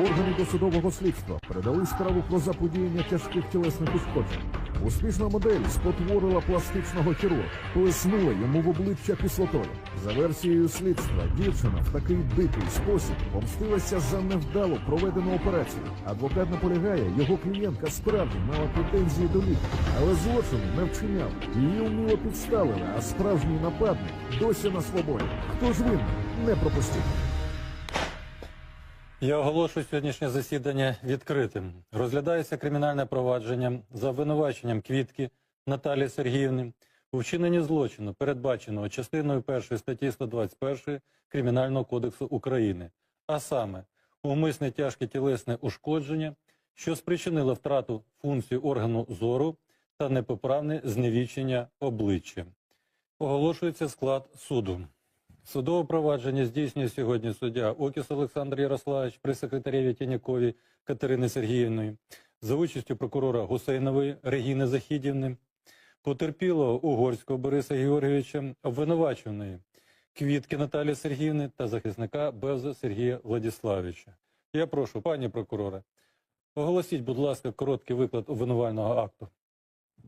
органи досудового слідства передали справу про заподіяння тяжких тілесних ушкоджень. Успішна модель спотворила пластичного хірурга, плеснула йому в обличчя кислотою. За версією слідства, дівчина в такий дикий спосіб помстилася за невдало проведену операцію. Адвокат наполягає, його клієнтка справді мала претензії до лікаря, але злочину не вчиняв. Її уміло підставили, а справжній нападник досі на свободі. Хто ж він? Не пропустіть. Я оголошую сьогоднішнє засідання відкритим. Розглядається кримінальне провадження за обвинуваченням квітки Наталії Сергіївни у вчиненні злочину, передбаченого частиною 1 статті 121 Кримінального кодексу України, а саме умисне тяжке тілесне ушкодження, що спричинило втрату функції органу зору та непоправне зневічення обличчя. Оголошується склад суду. Судове провадження здійснює сьогодні суддя Окіс Олександр Ярославович при секретарі Тянякові Катерини Сергіївної за участю прокурора Гусейнової Регіни Західівни, потерпілого Угорського Бориса Георгійовича, обвинуваченої Квітки Наталії Сергіївни та захисника Беза Сергія Владиславовича. Я прошу, пані прокуроре, оголосіть, будь ласка, короткий виклад обвинувального акту.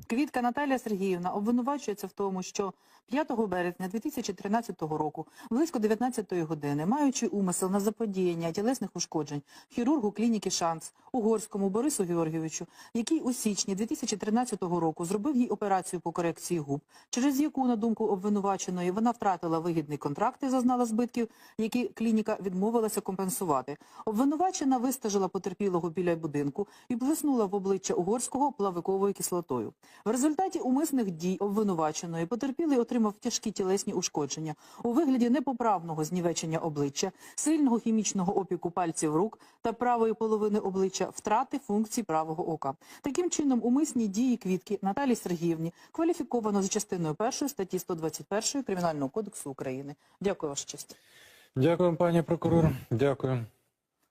Квітка Наталія Сергіївна обвинувачується в тому, що 5 березня 2013 року, близько 19-ї години, маючи умисел на заподіяння тілесних ушкоджень хірургу клініки Шанс Угорському Борису Георгійовичу, який у січні 2013 року зробив їй операцію по корекції губ, через яку, на думку обвинуваченої, вона втратила вигідний контракт і зазнала збитків, які клініка відмовилася компенсувати. Обвинувачена вистежила потерпілого біля будинку і блиснула в обличчя Угорського плавиковою кислотою. В результаті умисних дій обвинуваченої потерпілий отримав тяжкі тілесні ушкодження у вигляді непоправного знівечення обличчя, сильного хімічного опіку пальців рук та правої половини обличчя, втрати функцій правого ока. Таким чином, умисні дії квітки Наталії Сергіївні кваліфіковано за частиною 1 статті 121 Кримінального кодексу України. Дякую, Ваша честь. Дякую, пані прокурор. Дякую.